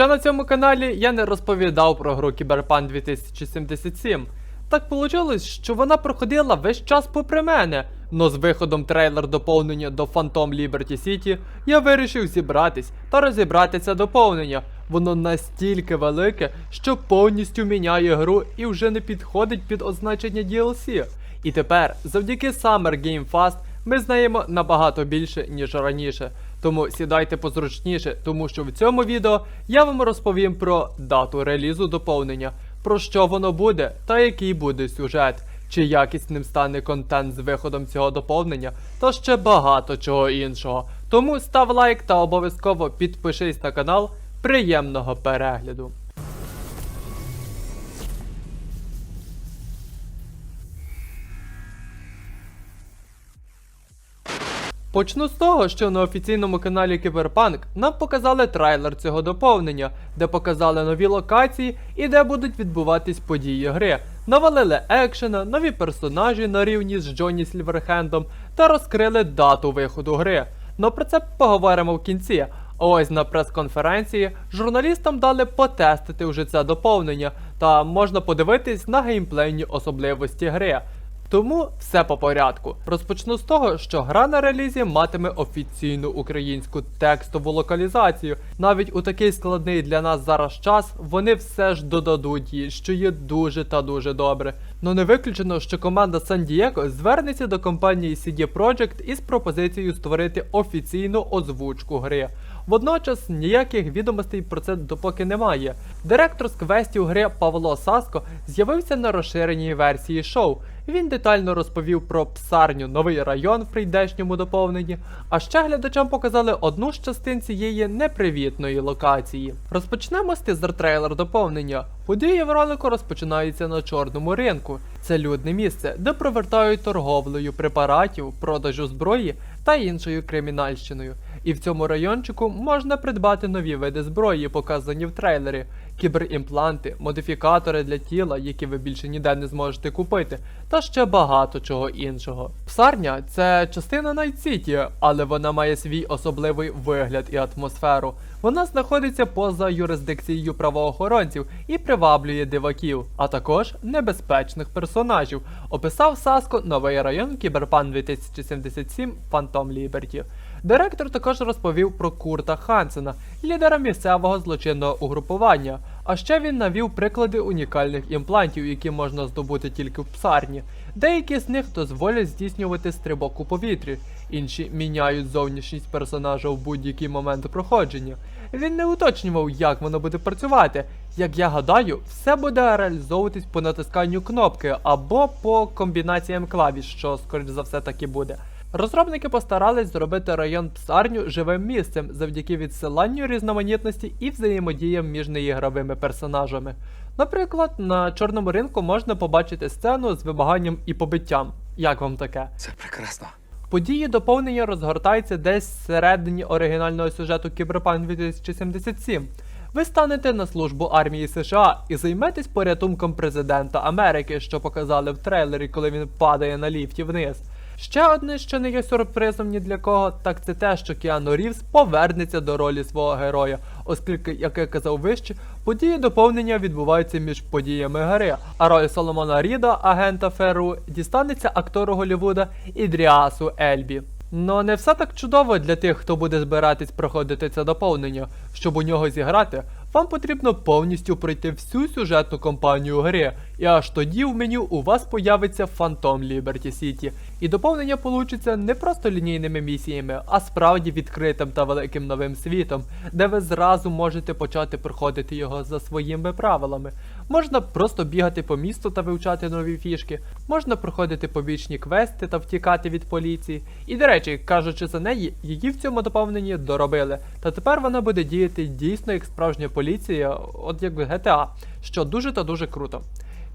Ще на цьому каналі я не розповідав про гру Cyberpunk 2077. Так вийшло, що вона проходила весь час попри мене. Но з виходом трейлер доповнення до Phantom Liberty City я вирішив зібратись та розібрати це доповнення. Воно настільки велике, що повністю міняє гру і вже не підходить під означення DLC. І тепер, завдяки Summer Game Fast, ми знаємо набагато більше, ніж раніше. Тому сідайте позручніше, тому що в цьому відео я вам розповім про дату релізу доповнення, про що воно буде та який буде сюжет, чи якісним стане контент з виходом цього доповнення, та ще багато чого іншого. Тому став лайк та обов'язково підпишись на канал. Приємного перегляду! Почну з того, що на офіційному каналі Кіберпанк нам показали трейлер цього доповнення, де показали нові локації і де будуть відбуватись події гри. Навалили екшена, нові персонажі на рівні з Джонні Сільверхендом та розкрили дату виходу гри. Но про це поговоримо в кінці. А Ось на прес-конференції журналістам дали потестити вже це доповнення, та можна подивитись на геймплейні особливості гри. Тому все по порядку. Розпочну з того, що гра на релізі матиме офіційну українську текстову локалізацію. Навіть у такий складний для нас зараз час вони все ж додадуть її, що є дуже та дуже добре. Ну не виключено, що команда Diego звернеться до компанії CD Projekt із пропозицією створити офіційну озвучку гри. Водночас ніяких відомостей про це допоки немає. Директор з квестів гри Павло Саско з'явився на розширеній версії шоу. Він детально розповів про псарню новий район в прийдешньому доповненні, а ще глядачам показали одну з частин цієї непривітної локації. Розпочнемо з тизер трейлер доповнення. Події в ролику розпочинаються на чорному ринку. Це людне місце, де провертають торговлею препаратів, продажу зброї та іншою кримінальщиною. І в цьому райончику можна придбати нові види зброї, показані в трейлері, кіберімпланти, модифікатори для тіла, які ви більше ніде не зможете купити, та ще багато чого іншого. Псарня це частина Найт Сіті, але вона має свій особливий вигляд і атмосферу. Вона знаходиться поза юрисдикцією правоохоронців і приваблює диваків, а також небезпечних персонажів. Описав Саско новий район Кіберпан 2077 Phantom Liberty. Директор також розповів про Курта Хансена, лідера місцевого злочинного угрупування. А ще він навів приклади унікальних імплантів, які можна здобути тільки в псарні. Деякі з них дозволять здійснювати стрибок у повітрі, інші міняють зовнішність персонажа в будь-який момент проходження. Він не уточнював, як воно буде працювати. Як я гадаю, все буде реалізовуватись по натисканню кнопки або по комбінаціям клавіш, що скоріш за все так і буде. Розробники постарались зробити район псарню живим місцем завдяки відсиланню різноманітності і взаємодіям між неігровими персонажами. Наприклад, на чорному ринку можна побачити сцену з вимаганням і побиттям. Як вам таке? Це прекрасно. Події доповнення розгортаються десь всередині оригінального сюжету Кіберпанк 2077. Ви станете на службу армії США і займетесь порятунком президента Америки, що показали в трейлері, коли він падає на ліфті вниз. Ще одне, що не є сюрпризом ні для кого, так це те, що Кіану Рівз повернеться до ролі свого героя, оскільки, як я казав вище, події доповнення відбуваються між подіями гри, а роль Соломона Ріда, агента ФРУ, дістанеться актору Голлівуда Ідріасу Ельбі. Но не все так чудово для тих, хто буде збиратись проходити це доповнення. Щоб у нього зіграти, вам потрібно повністю пройти всю сюжетну кампанію гри, і аж тоді в меню у вас появиться Phantom Liberty City. І доповнення получиться не просто лінійними місіями, а справді відкритим та великим новим світом, де ви зразу можете почати проходити його за своїми правилами. Можна просто бігати по місту та вивчати нові фішки, можна проходити побічні квести та втікати від поліції. І до речі, кажучи за неї, її в цьому доповненні доробили. Та тепер вона буде діяти дійсно як справжня поліція, от як в GTA, що дуже та дуже круто.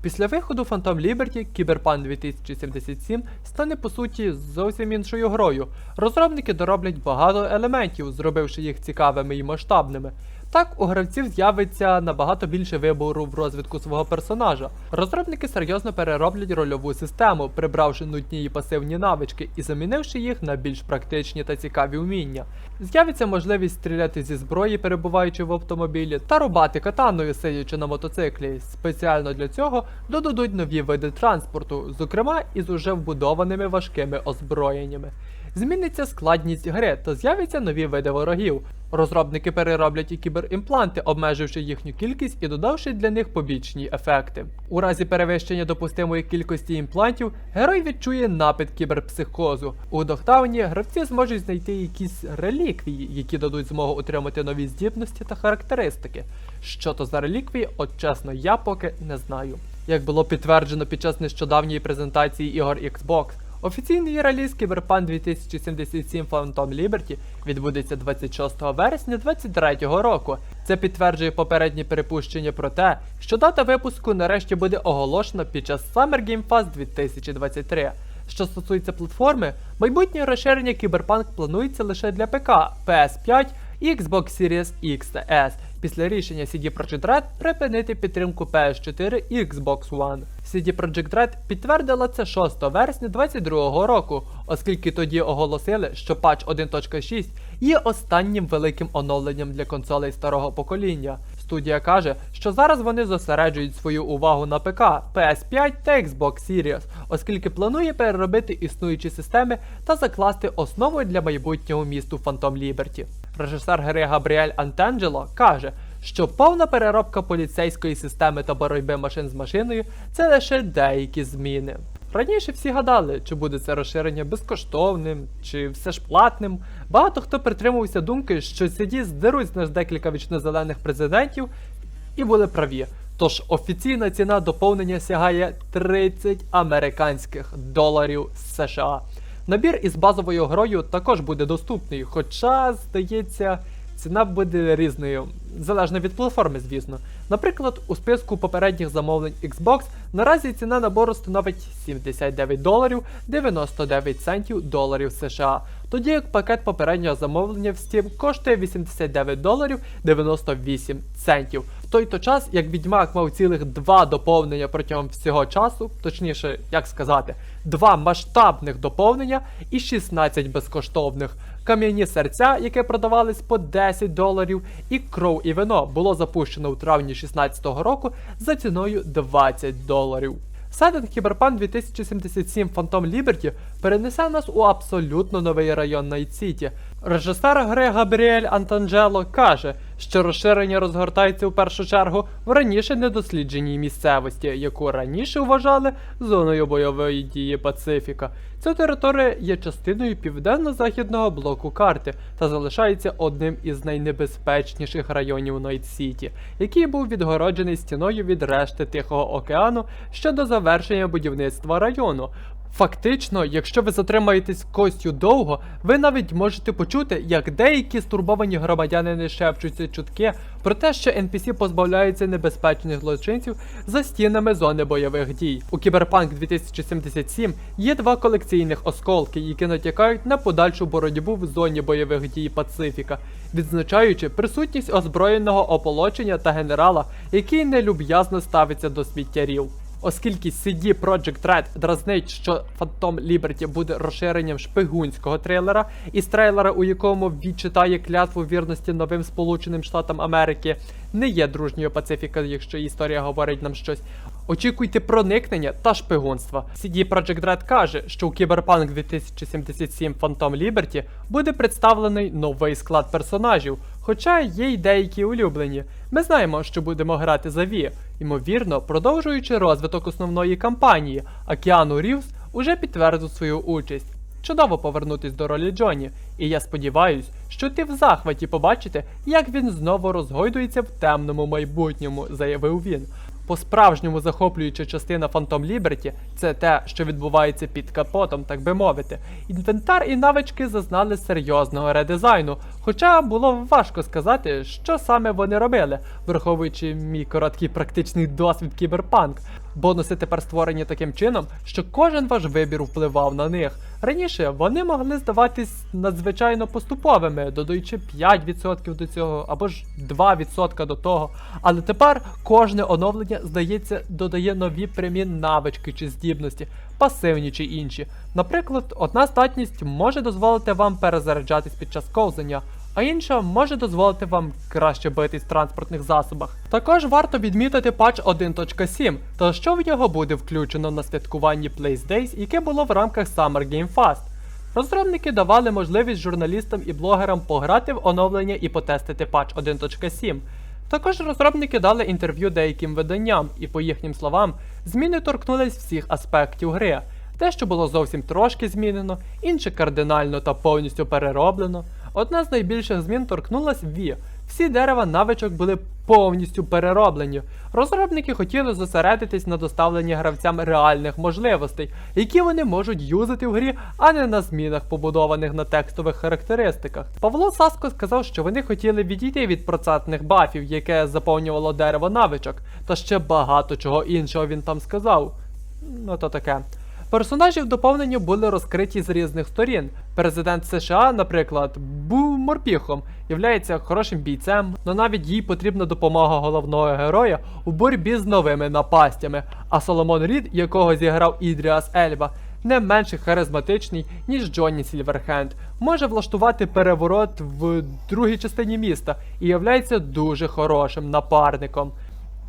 Після виходу Phantom Liberty Cyberpunk 2077 стане по суті зовсім іншою грою. Розробники дороблять багато елементів, зробивши їх цікавими і масштабними. Так у гравців з'явиться набагато більше вибору в розвитку свого персонажа. Розробники серйозно перероблять рольову систему, прибравши нудні і пасивні навички і замінивши їх на більш практичні та цікаві вміння. З'явиться можливість стріляти зі зброї, перебуваючи в автомобілі, та рубати катаною, сидячи на мотоциклі. Спеціально для цього додадуть нові види транспорту, зокрема із уже вбудованими важкими озброєннями. Зміниться складність гри та з'являться нові види ворогів. Розробники перероблять і кіберімпланти, обмеживши їхню кількість і додавши для них побічні ефекти. У разі перевищення допустимої кількості імплантів, герой відчує напад кіберпсихозу. У Дохтауні гравці зможуть знайти якісь реліквії, які дадуть змогу отримати нові здібності та характеристики. Що то за реліквії, от чесно, я поки не знаю. Як було підтверджено під час нещодавньої презентації ігор Xbox, Офіційний реліз Cyberpunk 2077 Phantom Liberty відбудеться 26 вересня 2023 року. Це підтверджує попередні перепущення про те, що дата випуску нарешті буде оголошена під час Summer Game Fest 2023. Що стосується платформи, майбутнє розширення Cyberpunk планується лише для ПК, PS5 і Xbox Series X та S після рішення CD Projekt Red припинити підтримку PS4 і Xbox One. CD Projekt Red підтвердила це 6 вересня 2022 року, оскільки тоді оголосили, що патч 1.6 є останнім великим оновленням для консолей старого покоління. Студія каже, що зараз вони зосереджують свою увагу на ПК, PS5 та Xbox Series, оскільки планує переробити існуючі системи та закласти основу для майбутнього місту Phantom Liberty. Режисер гри Габріель Антенджело каже, що повна переробка поліцейської системи та боротьби машин з машиною це лише деякі зміни. Раніше всі гадали, чи буде це розширення безкоштовним, чи все ж платним. Багато хто притримувався думки, що CD здеруть з нас декілька вічнозелених президентів і були праві. Тож офіційна ціна доповнення сягає 30 американських доларів США. Набір із базовою грою також буде доступний, хоча, здається, ціна буде різною, залежно від платформи, звісно. Наприклад, у списку попередніх замовлень Xbox наразі ціна набору становить 79 доларів 99 центів доларів США, тоді як пакет попереднього замовлення в Steam коштує 89 доларів 98 центів. Той то час, як Відьмак мав цілих два доповнення протягом всього часу, точніше, як сказати, два масштабних доповнення і 16 безкоштовних. Кам'яні серця, яке продавались по 10 доларів, і кров і вино було запущено у травні 2016 року за ціною 20 доларів. Сеттинг Cyberpunk 2077 Phantom Liberty перенесе нас у абсолютно новий район Найт-Сіті. Режисер гри Габріель Антанджело каже, що розширення розгортається у першу чергу в раніше недослідженій місцевості, яку раніше вважали зоною бойової дії Пацифіка. Ця територія є частиною південно-західного блоку карти та залишається одним із найнебезпечніших районів Найт-Сіті, який був відгороджений стіною від решти Тихого океану ще до завершення будівництва району. Фактично, якщо ви затримаєтесь костю довго, ви навіть можете почути, як деякі стурбовані громадяни не шепчуться чутки про те, що NPC позбавляються небезпечних злочинців за стінами зони бойових дій. У Cyberpunk 2077 є два колекційних осколки, які натякають на подальшу боротьбу в зоні бойових дій Пацифіка, відзначаючи присутність озброєного ополочення та генерала, який нелюб'язно ставиться до сміттярів. Оскільки CD Projekt Red дразнить, що Phantom Liberty буде розширенням шпигунського трейлера, із трейлера, у якому відчитає клятву вірності новим Сполученим Штатам Америки, не є дружньою Пацифіка, якщо історія говорить нам щось. Очікуйте проникнення та шпигунства. CD Projekt Red каже, що у Cyberpunk 2077 Phantom Liberty буде представлений новий склад персонажів, хоча є й деякі улюблені. Ми знаємо, що будемо грати за Ві, ймовірно, продовжуючи розвиток основної кампанії, а Кіану Рівс уже підтвердив свою участь. Чудово повернутись до ролі Джоні, і я сподіваюсь, що ти в захваті побачите, як він знову розгойдується в темному майбутньому, заявив він. По-справжньому захоплююча частина Phantom Liberty – це те, що відбувається під капотом, так би мовити. Інвентар і навички зазнали серйозного редизайну, Хоча було важко сказати, що саме вони робили, враховуючи мій короткий практичний досвід кіберпанк. Бонуси тепер створені таким чином, що кожен ваш вибір впливав на них. Раніше вони могли здаватись надзвичайно поступовими, додаючи 5% до цього або ж 2% до того. Але тепер кожне оновлення, здається, додає нові прямі навички чи здібності, пасивні чи інші. Наприклад, одна здатність може дозволити вам перезаряджатись під час ковзання, а інша може дозволити вам краще битись в транспортних засобах. Також варто відмітити патч 1.7 та що в нього буде включено на святкуванні Place Days, яке було в рамках Summer Game Fest. Розробники давали можливість журналістам і блогерам пограти в оновлення і потестити патч 1.7. Також розробники дали інтерв'ю деяким виданням, і по їхнім словам, зміни торкнулись всіх аспектів гри. Те, що було зовсім трошки змінено, інше кардинально та повністю перероблено. Одна з найбільших змін торкнулась Ві. Всі дерева навичок були повністю перероблені. Розробники хотіли зосередитись на доставленні гравцям реальних можливостей, які вони можуть юзати в грі, а не на змінах, побудованих на текстових характеристиках. Павло Саско сказав, що вони хотіли відійти від процентних бафів, яке заповнювало дерево навичок, та ще багато чого іншого він там сказав. Ну то таке. Персонажі в були розкриті з різних сторін. Президент США, наприклад, був морпіхом, являється хорошим бійцем, але навіть їй потрібна допомога головного героя у боротьбі з новими напастями. А Соломон Рід, якого зіграв Ідріас Ельба, не менш харизматичний, ніж Джонні Сільверхенд, може влаштувати переворот в другій частині міста і являється дуже хорошим напарником.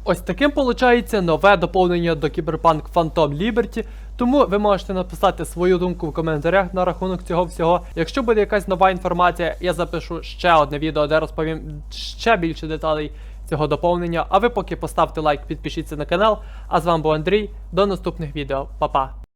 Ось таким получається нове доповнення до Cyberpunk Phantom Liberty. Тому ви можете написати свою думку в коментарях на рахунок цього всього. Якщо буде якась нова інформація, я запишу ще одне відео, де розповім ще більше деталей цього доповнення. А ви поки поставте лайк, підпишіться на канал. А з вами був Андрій. До наступних відео. Па-па!